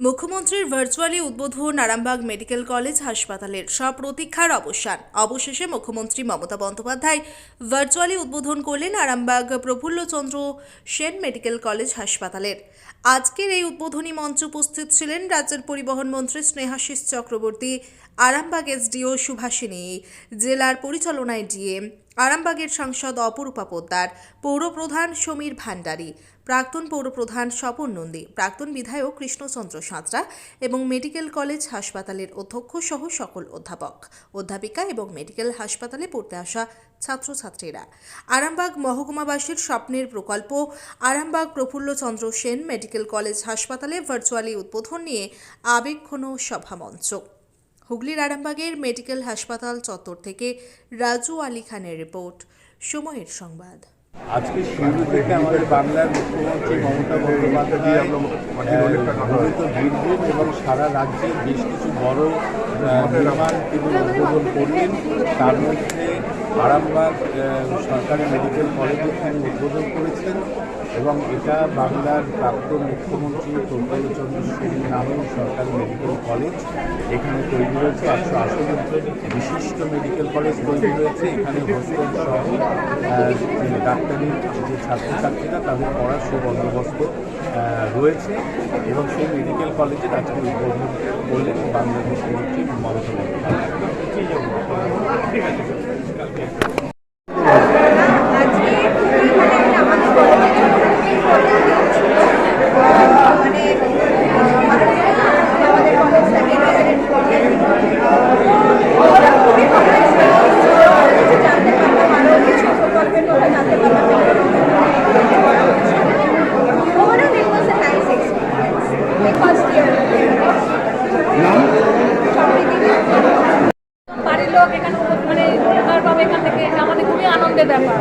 মুখ্যমন্ত্রীর ভার্চুয়ালি উদ্বোধন Arambagh medical college হাসপাতালের সব প্রতীক্ষার অবসান। অবশেষে মুখ্যমন্ত্রী মমতা বন্দ্যোপাধ্যায় ভার্চুয়ালি উদ্বোধন করলেন আরামবাগ প্রফুল্লচন্দ্র সেন মেডিকেল কলেজ হাসপাতালের। আজকের এই উদ্বোধনী মঞ্চে উপস্থিত ছিলেন রাজ্যের পরিবহন মন্ত্রী স্নেহাশিস চক্রবর্তী আরামবাগ এসডিও সুভাষিনী, জেলার পরিচালনায় ডিএম, আরামবাগের সাংসদ অপরূপা পোদ্দার পৌরপ্রধান সমীর ভান্ডারী, প্রাক্তন পৌরপ্রধান স্বপন নন্দী, প্রাক্তন বিধায়ক কৃষ্ণচন্দ্র সাঁতরা এবং মেডিকেল কলেজ হাসপাতালের অধ্যক্ষ সহ সকল অধ্যাপক, অধ্যাপিকা এবং মেডিকেল হাসপাতালে পড়তে আসা ছাত্রছাত্রীরা। আরামবাগ মহকুমাবাসীর স্বপ্নের প্রকল্প, আরামবাগ প্রফুল্লচন্দ্র সেন মেডিকেল কলেজ হাসপাতালে ভার্চুয়ালি উদ্বোধন নিয়ে আবেগঘন সভামঞ্চ। হুগলির আরামবাগের মেডিকেল হাসপাতাল চত্বর থেকে রাজু আলী খানের রিপোর্ট সময়ের সংবাদ। আজকে শুরু থেকে আমাদের বাংলার মুখ্যমন্ত্রী মমতা বন্দ্যোপাধ্যায় ভূমিত বীরভূম এবং সারা রাজ্যের বেশ কিছু বড় নির্মাণ তিনি উদ্বোধন করলেন তার মধ্যে আরামবাগ সরকারি মেডিকেল কলেজে তিনি উদ্বোধন করেছেন এবং এটা বাংলার প্রাক্তন মুখ্যমন্ত্রী প্রফুল্লচন্দ্র সেন নামের সরকারি মেডিকেল কলেজ এখানে তৈরি হয়েছে একশো আসনের বিশিষ্ট মেডিকেল কলেজ তৈরি হয়েছে। এখানে হোস্টেল সহ আহ, যে ডাক্তারি যে ছাত্রছাত্রীরা তাদের পড়ার সুবন্দোবস্ত রয়েছে এবং সেই মেডিকেল কলেজের আজকে উদ্বোধন করলেন বাংলাদেশ মুখ্যমন্ত্রী মমতা বন্দ্যোপাধ্যায় আজকে এখানে আমাদের কলেজের জন্য খুবই ইম্পর্টেন্ট দিন ছিল মানে আমাদের কলেজটাকে রিপ্রেজেন্ট করলেন ওরা খুবই ভালো এক্সপিরিয়েন্স ছিল কিছু জানতে পারলাম আরও কিছু প্রকল্পের কথা জানতে পারলাম overall it was a nice experience first year বাড়ির লোক এখানে উপ- মানে উপকার পাবে এখান থেকে এটা আমাদের খুবই আনন্দের ব্যাপার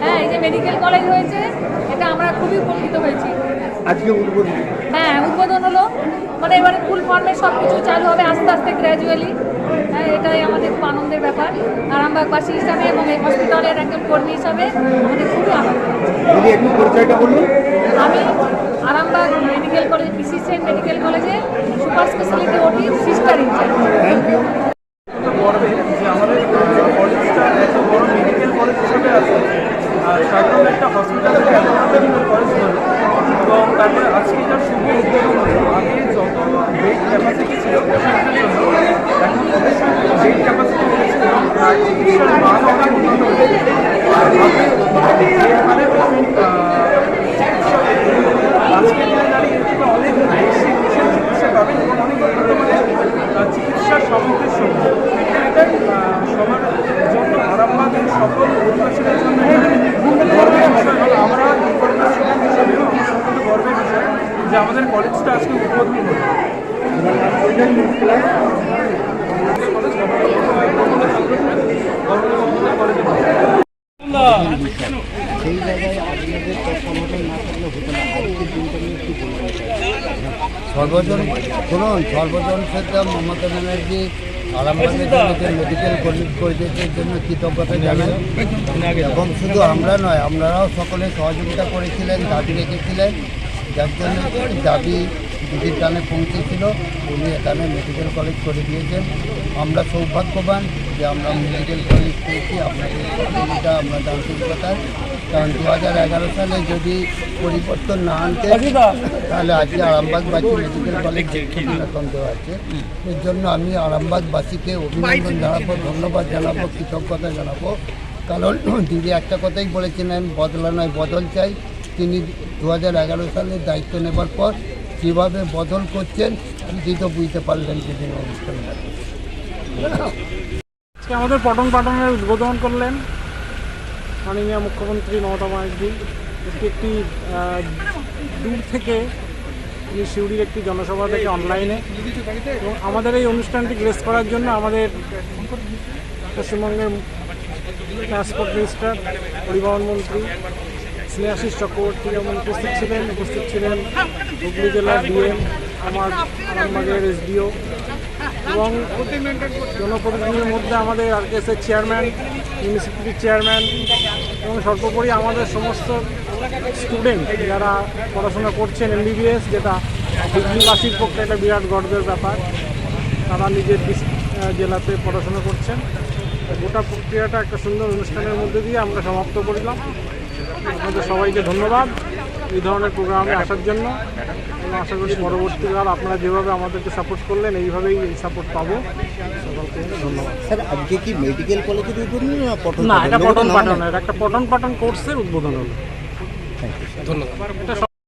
হ্যাঁ এই যে মেডিকেল কলেজ হয়েছে এটা আমরা খুবই উপকৃত হয়েছি। আজকে উদ্বোধন? হ্যাঁ উদ্বোধন হলো। মানে এবারে ফুল ফর্মে সব কিছু চালু হবে আস্তে আস্তে গ্র্যাজুয়ালি হ্যাঁ এটাই আমাদের খুব আনন্দের ব্যাপার। আরামবাগবাসী হিসাবে এবং এই হসপিটালের একজন কর্মী হিসাবে আমাদের খুবই আনন্দ আমি আরামবাগ মেডিকেল কলেজ বিসিসিএন মেডিকেল কলেজে super speciality OT sister in charge thank you গর্বে যে আমাদের আহ, কলেজটা এত বড় মেডিকেল কলেজ হিসেবে আছে সাধারণ একটা হসপিটাল এবং তারপরে আজকে যার শুভ উদ্বোধন আগে যত বেড ক্যাপাসিটি ছিল এখন বেড ক্যাপাসিটি হয়েছে। এবং চিকিৎসার মান অনেক উন্নত হয়েছে আর আগে যে হারে patient, আহ, চিকিৎসা আজকে দিনে দাঁড়িয়ে এর থেকে অনেক বেশি পেশেন্ট চিকিৎসা পাবেন এবং অনেক উন্নত মানের আহ, চিকিৎসার সামগ্রীর সঙ্গে এটাই আহ, সবার জন্য আরামবাগের সকল অধিবাসীদের জন্য একটা গর্বের বিষয় হলো আমরা ইনফরমেশন হিসাবেও আমার সকল গর্বের বিষয় যে আমাদের কলেজটা আজকে উদ্বোধন হলো। সেই জায়গায় আপনাদের তত্ত্বাবধান না থাকলে হতো না আজকের দিনটা নিয়ে কি বলবেন সর্বজন শুনুন সর্বজন শ্রদ্ধা মমতা ব্যানার্জি আরামবাগের জন্য যে মেডিকেল কলেজ কলেজের জন্য কৃতজ্ঞতা জানাই। এবং শুধু আমরা নয় আপনারাও সকলে সহযোগিতা করেছিলেন দাবি রেখেছিলেন। যার জন্য দাবি দিদির কানে পৌঁছেছিল। উনি এখানে মেডিকেল কলেজ করে দিয়েছেন। আমরা সৌভাগ্যবান যে আমরা মেডিকেল কলেজ পেয়েছি। আপনাদের সহযোগিতা আপনাদের আন্তরিকতায় কারণ দু হাজার এগারো সালে যদি পরিবর্তন না আনতে, তাহলে আজকে আরামবাগবাসী মেডিকেল কলেজ এরকম দেওয়া আছে। এর জন্য আমি আরামবাগবাসীকে অভিনন্দন জানাব, ধন্যবাদ জানাব, কৃতজ্ঞতা জানাব। কারণ দিদি একটা কথাই বলেছিলেন, বদলা নয়, বদল চাই। তিনি দু হাজার এগারো সালে দায়িত্ব নেবার পর কীভাবে বদল করছেন দিদি তো বুঝতে পারলেন বিভিন্ন অনুষ্ঠানে আজকে আমাদের পটন পাটনের উদ্বোধন করলেন মাননীয় মুখ্যমন্ত্রী মমতা ব্যানার্জি। এটি একটি দূর থেকে তিনি শিউড়ির একটি জনসভা থেকে অনলাইনে এবং আমাদের এই অনুষ্ঠানটি গ্রেস করার জন্য আমাদের পশ্চিমবঙ্গের ট্রান্সপোর্ট মিনিস্টার পরিবহন মন্ত্রী স্নেহাশিস চক্রবর্তী যেমন উপস্থিত ছিলেন উপস্থিত ছিলেন হুগলি জেলার ডিএম, আমার আরামবাগের এসডিও এবং জনপ্রতিনিধির মধ্যে আমাদের আর আরকেএসের চেয়ারম্যান মিউনিসিপ্যালিটির চেয়ারম্যান এবং সর্বোপরি আমাদের সমস্ত স্টুডেন্ট যারা পড়াশোনা করছেন এমবিবিএস, যেটা হুগলিবাসীর পক্ষে একটা বিরাট গর্বের ব্যাপার, তারা নিজের জেলাতে পড়াশোনা করছেন। গোটা প্রক্রিয়াটা একটা সুন্দর অনুষ্ঠানের মধ্যে দিয়ে আমরা সমাপ্ত করলাম। আপনাদের সবাইকে ধন্যবাদ এই ধরনের প্রোগ্রামে আসার জন্য আশা করি পরবর্তীকাল আপনারা যেভাবে আমাদেরকে সাপোর্ট করলেন এইভাবেই এই সাপোর্ট পাবো। সকলকে ধন্যবাদ। স্যার আজকে কি মেডিকেল কলেজের উদ্বোধন না পঠন না এটা পটন পঠন না, পাঠন না। এটা একটা পটন পাটন কোর্সের উদ্বোধন হলো।